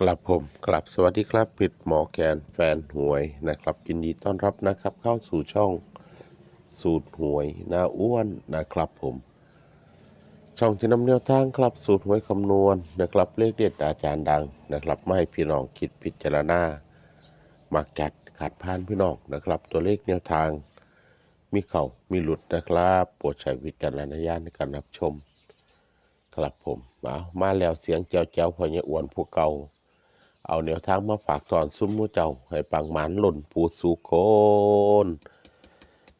กลับผมกลับสวัสดีครับปิดหมอแกนแฟนหวยนะครับยินดีต้อนรับนะครับ เข้าสู่ช่องสูตรหวยนาอ้วนนะครับผม ช่องที่นำแนวทางครับสูตรหวยคำนวณนะครับเลขเด็ดอาจารย์ดังนะครับไม่ให้พี่น้องคิดพิจารณามากัดขาดพานพี่น้องนะครับ ตัวเลขแนวทาง มีเข่ามีหลุดนะครับโปรดใช้วิจารณญาณในการรับชม ครับผมมามาแล้วเสียงเจ้าเจ้าพอเนี่ยอ้วนผู้เก่า เอาแนวทางมาฝากสอนซุ้มมูเจ้า ให้ปังหมานหล่นปูสุโคน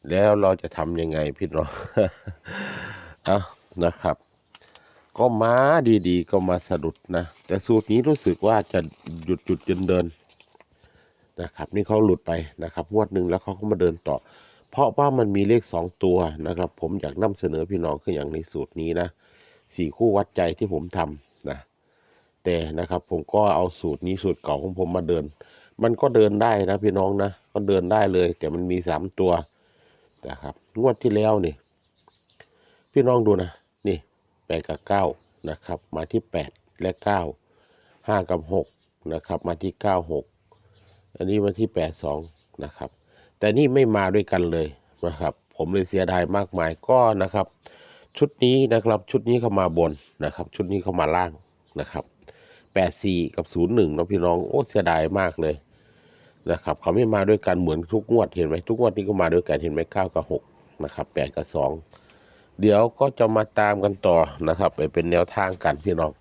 แล้วเราจะทำยังไงพี่น้องเอานะครับ ก็มาดีๆ ก็มาสะดุดนะ แต่สูตรนี้รู้สึกว่าจะหยุดหยุดเดินเดินนะครับ นี่เขาหลุดไปนะครับงวดหนึ่งแล้วเขาก็มาเดินต่อ เพราะว่ามันมีเลขสองตัวนะครับ ผมอยากนำเสนอพี่น้องคืออย่างในสูตรนี้นะสี่คู่วัดใจที่ผมทำนะ แต่นะครับ ผมก็เอาสูตรนี้สูตรเก่าของผมมาเดิน มันก็เดินได้นะพี่น้องนะก็เดินได้เลย แต่มันมีสามตัวนะครับ งวดที่แล้วนี่ พี่น้องดูนะนี่แปดกับเก้านะครับ มาที่แปดและเก้าห้ากับหกนะครับ มาที่เก้าหกอันนี้มาที่แปดสองนะครับ แต่นี่ไม่มาด้วยกันเลยนะครับ ผมเลยเสียดายมากมายก็นะครับ ชุดนี้นะครับ ชุดนี้เข้ามาบนนะครับ ชุดนี้เข้ามาล่างนะครับ แปดสี่กับศูนย์หนึ่งเนาะพี่น้องโอ้เสียดายมากเลยนะครับเขาไม่มาด้วยกันเหมือนทุกงวดเห็นไหมทุกงวดนี้ก็มาด้วยกันเห็นไหมเก้ากับหกนะครับแปดกับสองเดี๋ยวก็จะมาตามกันต่อนะครับ ไปเป็นแนวทางกันพี่น้อง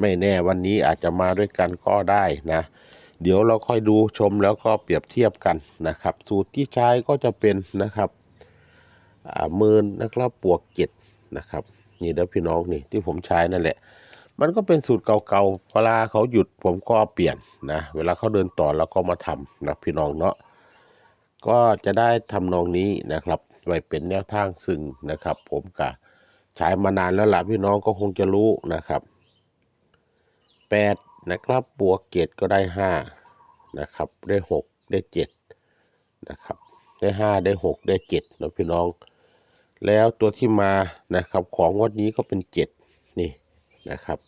ไม่แน่วันนี้อาจจะมาด้วยกันก็ได้นะ เดี๋ยวเราค่อยดูชมแล้วก็เปรียบเทียบกันนะครับ สูตรที่ใช้ก็จะเป็นนะครับหมื่นนะครับบวกเจ็ดนะครับ นี่เด้อพี่น้องนี่ที่ผมใช้นั่นแหละ มันก็เป็นสูตรเก่าๆ เวลาเขาหยุดผมก็เปลี่ยนนะ เวลาเขาเดินต่อเราก็มาทำนะพี่น้องเนาะ ก็จะได้ทำนองนี้นะครับไว้เป็นแนวทางซึ่งนะครับ ผมก็ใช้มานานแล้วล่ะพี่น้องก็คงจะรู้นะครับแปดนะครับบวกเจ็ดก็ได้ห้านะครับ ได้หกได้เจ็ดนะครับ ได้ห้าได้หกได้เจ็ดนะพี่น้อง แล้วตัวที่มานะครับของงวันนี้ก็เป็นเจ็ด นะครับ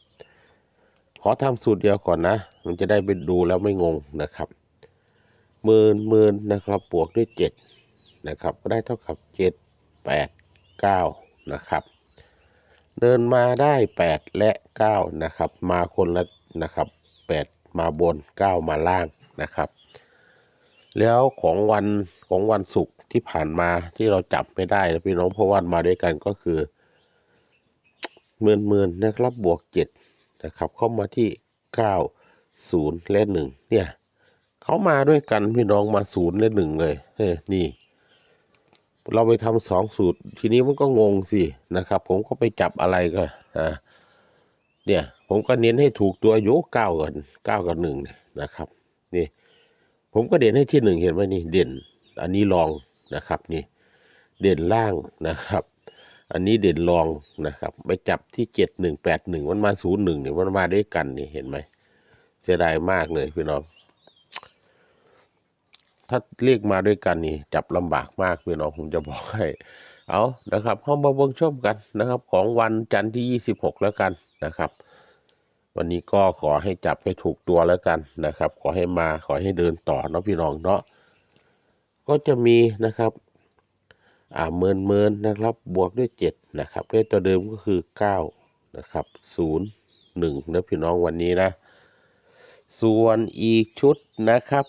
ขอทำสูตรเดียวก่อนนะ มันจะได้ไปดูแล้วไม่งงนะครับหมื่นหมื่นนะครับบวกด้วยเจ็ดนะครับ ก็ได้เท่ากับเจ็ดแปดเก้านะครับเดินมาได้แปดและเก้านะครับ มาคนละนะครับแปดมาบนเก้ามาล่างนะครับ แล้วของวันของวันศุกร์ที่ผ่านมาที่เราจับไม่ได้นะพี่น้องเพราะว่ามาด้วยกันก็คือ หมื่นหมื่นนะครับบวกเจ็ดนะครับเข้ามาที่เก้าศูนย์และหนึ่งเนี่ยเขามาด้วยกันพี่น้องมาศูนย์และหนึ่งเลยเฮ้ยนี่ เราไปทำสองสูตร ทีนี้มันก็งงสินะครับ ผมก็ไปจับอะไรก็อ่าเนี่ยผมก็เน้นให้ถูกตัวอยู่เก้ากับเก้ากับหนึ่งนะครับนี่ผมก็เด่นให้ที่หนึ่งเห็นไหมนี่เด่น อันนี้รองนะครับนี่ เด่นล่างนะครับ อันนี้เด่นรองนะครับ ไปจับที่เจ็ดหนึ่งแปดหนึ่งมันมาศูนย์หนึ่งเนี่ยมันมาด้วยกันนี่เห็นไหมเสียดายมากเลยพี่น้อง ถ้าเรียกมาด้วยกันนี่ จับลำบากมากพี่น้องผมจะบอกให้ เอานะครับเข้ามาเบิ่งชมกันนะครับ ของวันจันทร์ที่ยี่สิบหกแล้วกันนะครับ วันนี้ก็ขอให้จับให้ถูกตัวแล้วกันนะครับ ขอให้มาขอให้เดินต่อเนาะพี่น้องเนาะก็จะมีนะครับ อ่าเมินเมินนะครับ บวกด้วยเจ็ดนะครับเลขตัวเดิมก็คือเก้านะครับศูนย์หนึ่งนะพี่น้องวันนี้นะ ส่วนอีกชุดนะครับ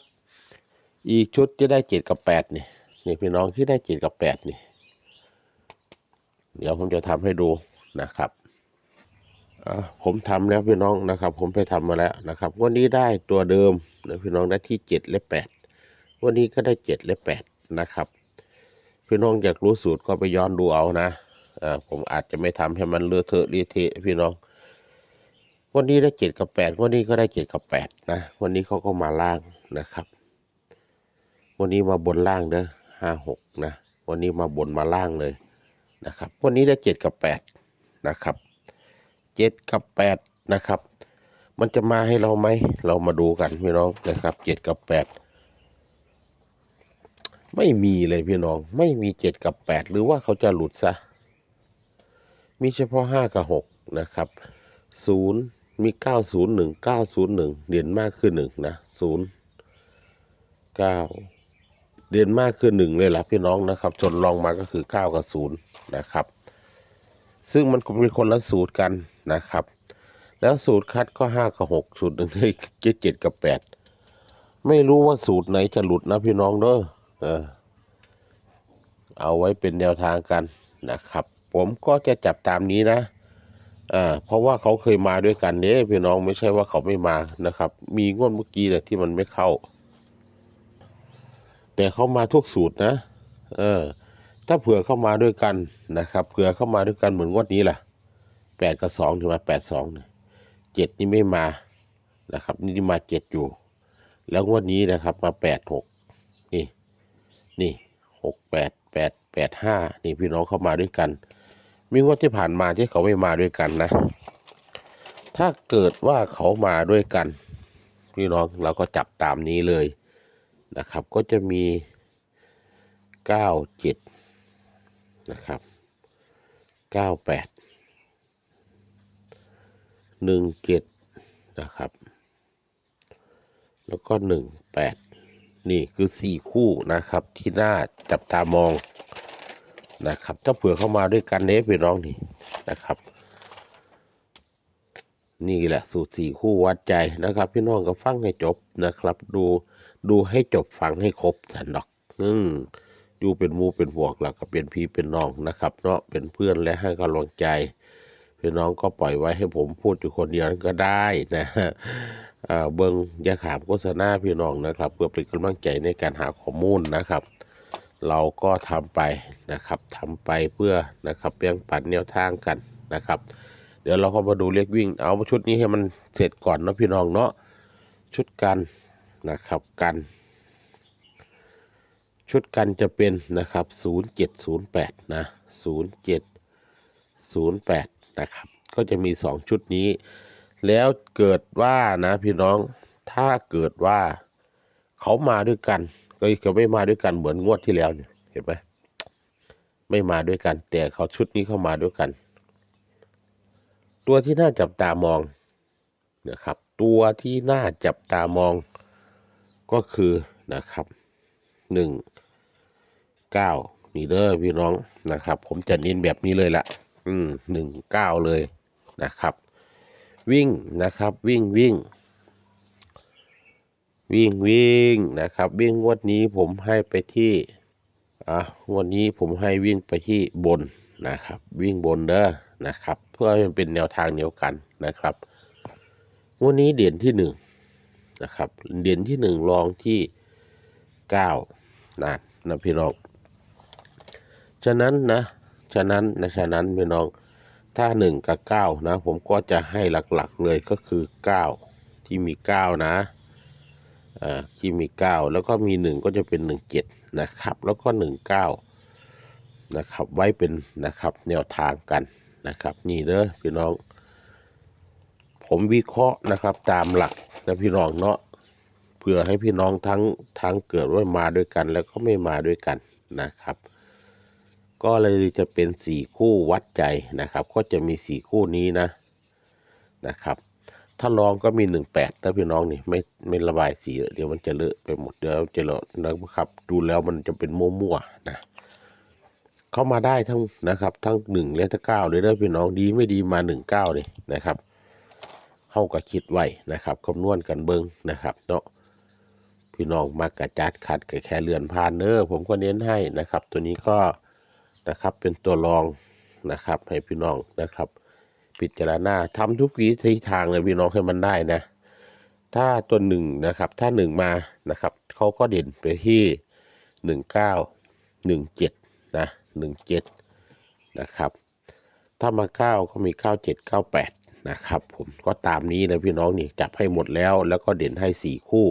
อีกชุดจะได้เจ็ดกับแปดนี่นี่พี่น้องที่ได้เจ็ดกับแปดนี่ เดี๋ยวผมจะทำให้ดูนะครับอ่าผมทำแล้วพี่น้องนะครับ ผมไปทำมาแล้วนะครับ วันนี้ได้ตัวเดิมนะพี่น้องได้ที่เจ็ดและแปดวันนี้ก็ได้เจ็ดและแปดนะครับ พี่น้องอยากรู้สูตรก็ไปย้อนดูเอานะอ่าผมอาจจะไม่ทำให้มันเลอะเทอะเละเทะพี่น้องวันนี้ได้เจ็ดกับแปดวันนี้ก็ได้เจ็ดกับแปดนะ วันนี้เขาก็มาล่างนะครับ วันนี้มาบนล่างเด้อห้าหกนะ วันนี้มาบนมาล่างเลยนะครับ วันนี้ได้เจ็ดกับแปดนะครับเจ็ดกับแปดนะครับ มันจะมาให้เราไหม เรามาดูกันพี่น้องนะครับเจ็ดกับแปด ไม่มีเลยพี่น้อง ไม่มีเจ็ดกับแปดหรือว่าเขาจะหลุดซะ มีเฉพาะห้ากับหกนะครับศูนย์มีเก้าศูนย์หนึ่งเก้าศูนย์หนึ่งเด่นมากคือหนึ่งนะศูนย์เก้าเด่นมากคือหนึ่งเลยล่ะพี่น้องนะครับจนลองมาก็คือเก้ากับศูนย์นะครับ ซึ่งมันก็เป็นคนละสูตรกันนะครับ แล้วสูตรคัดก็ห้ากับหกสูตรหนึ่งให้เจ็ดเจ็ดกับแปดไม่รู้ว่าสูตรไหนจะหลุดนะพี่น้องเด้อ เออเอาไว้เป็นแนวทางกันนะครับ ผมก็จะจับตามนี้นะอ่าเพราะว่าเขาเคยมาด้วยกันเนี่ยพี่น้องไม่ใช่ว่าเขาไม่มานะครับ มีงวดเมื่อกี้แหละที่มันไม่เข้า แต่เขามาทุกสูตรนะ เออ ถ้าเผื่อเข้ามาด้วยกันนะครับ เผื่อเข้ามาด้วยกันเหมือนงวดนี้ล่ะแปดกับสองถึงมาแปดสองเนี่ยเจ็ดนี่ไม่มานะครับ นี่มาเจ็ดอยู่ แล้วงวดนี้นะครับ มาแปดหก นี่หกแปดแปดแปดห้านี่พี่น้องเข้ามาด้วยกัน มีงวดที่ผ่านมาที่เขาไม่มาด้วยกันนะ ถ้าเกิดว่าเขามาด้วยกัน พี่น้องเราก็จับตามนี้เลยนะครับ ก็จะมีเก้าเจ็ดนะครับเก้าแปดหนึ่งเจ็ดนะครับ แล้วก็หนึ่งแปด นี่คือสี่คู่นะครับที่น่าจับตามองนะครับถ้าเผื่อเข้ามาด้วยกันเน้พี่น้องนี่นะครับ นี่แหละสูตรสี่คู่วัดใจนะครับ พี่น้องก็ฟังให้จบนะครับ ดูดูให้จบฟังให้ครบสันดอกอืมอยู่เป็นมูเป็นพวกแล้วก็เป็นพี่เป็นน้องนะครับเนาะเป็นเพื่อนและให้กำลังใจพี่น้องก็ปล่อยไว้ให้ผมพูดอยู่คนเดียวก็ได้นะ เบิงอยาขามโฆษณาพี่น้องนะครับ เพื่อเป็นกำลังใจในการหาข้อมูลนะครับ เราก็ทำไปนะครับทำไปเพื่อนะครับแบ่งปันแนวทางกันนะครับ เดี๋ยวเราก็มาดูเลขวิ่ง เอาชุดนี้ให้มันเสร็จก่อนนะพี่น้องเนาะชุดกันนะครับกัน ชุดกันจะเป็นนะครับ 0708 นะ 0708 นะครับ ก็จะมี 2 ชุดนี้ แล้วเกิดว่านะพี่น้องถ้าเกิดว่าเขามาด้วยกัน ก็จะไม่มาด้วยกันเหมือนงวดที่แล้วเนี่ยเห็นไหมไม่มาด้วยกัน แต่เขาชุดนี้เข้ามาด้วยกัน ตัวที่น่าจับตามองนะครับ ตัวที่น่าจับตามองก็คือนะครับหนึ่งเก้านี่เด้อพี่น้องนะครับ ผมจะเน้นแบบนี้เลยละอืมหนึ่งเก้าเลยนะครับ วิ่งนะครับวิ่งวิ่ง วิ่งวิ่งนะครับ วิ่งงวดนี้ผมให้ไปที่อะงวดนี้ผมให้วิ่งไปที่บนนะครับ วิ่งบนเด้อนะครับ เพื่อให้มันเป็นแนวทางเดียวกันนะครับงวดนี้เด่นที่หนึ่งนะครับเด่นที่หนึ่งรองที่เก้านะนะพี่น้องฉะนั้นนะฉะนั้นนะฉะนั้นพี่น้อง ถ้าหนึ่งกับเก้านะ ผมก็จะให้หลักๆเลยก็คือเก้าที่มีเก้านะอ่าที่มีเก้าแล้วก็มีหนึ่งก็จะเป็นหนึ่งเจ็ดนะครับ แล้วก็หนึ่งเก้านะครับ ไว้เป็นนะครับแนวทางกันนะครับ นี่เด้อพี่น้อง ผมวิเคราะห์นะครับตามหลักนะพี่น้องเนาะเพื่อให้พี่น้องทั้งทั้งเกิดว่ามาด้วยกัน แล้วก็ไม่มาด้วยกันนะครับ ก็เลยจะเป็นสี่คู่วัดใจนะครับ ก็จะมีสี่คู่นี้นะนะครับ ถ้าลองก็มีหนึ่งแปดถ้าพี่น้องนี่ไม่ไม่ระบายสีเดี๋ยวมันจะเลอะไปหมดเดี๋ยวจะเลอะนะครับ ดูแล้วมันจะเป็นมั่วๆนะเข้ามาได้ทั้งนะครับ ทั้งหนึ่งและทั้งเก้าเลยนะพี่น้องดีไม่ดีมาหนึ่งเก้าเลยนะครับเข้ากับคิดไว้นะครับคำนวณกันเบิ้งนะครับ เนาะพี่น้องมากระจัดขัดกับแค่เลือนผ่านเนอผมก็เน้นให้นะครับ ตัวนี้ก็ นะครับเป็นตัวรองนะครับ ให้พี่น้องนะครับ พิจารณาทำทุกวิธีทางเลยพี่น้องให้มันได้นะ ถ้าตัวหนึ่งนะครับ ถ้าหนึ่งมานะครับเขาก็เด่นไปที่หนึ่งเก้าหนึ่งเจ็ดนะหนึ่งเจ็ดนะครับ ถ้ามาเก้าก็มีเก้าเจ็ดเก้าแปดนะครับผมก็ตามนี้นะพี่น้องนี่จับให้หมดแล้ว แล้วก็เด่นให้สี่คู่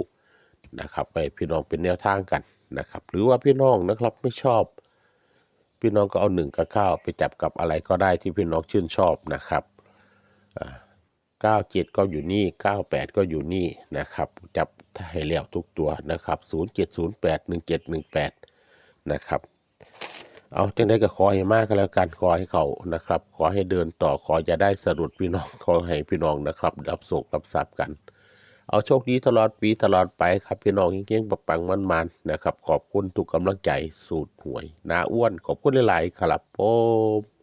นะครับ ไปพี่น้องเป็นแนวทางกันนะครับ หรือว่าพี่น้องนะครับไม่ชอบ พี่น้องก็เอาหนึ่งกับเก้าไปจับกับอะไรก็ได้ที่พี่น้องชื่นชอบนะครับเก้าเจ็ดก็อยู่นี่เก้าแปดก็อยู่นี่นะครับ จับให้แล้วทุกตัวนะครับศูนย์เจ็ดศูนย์แปดหนึ่งเจ็ดหนึ่งแปดนะครับเอาจังได้ก็ขอให้มากก็แล้วกันขอให้เขานะครับ ขอให้เดินต่อขอจะได้สะดุดพี่น้องขอให้พี่น้องนะครับ รับโศกรับทรัพย์กัน เอาโชคดีตลอดปีตลอดไปครับพี่น้องเก่งๆปังๆมันๆนะครับ ขอบคุณทุกกำลังใจสูตรหวยนาอ้วน ขอบคุณหลายๆครับผม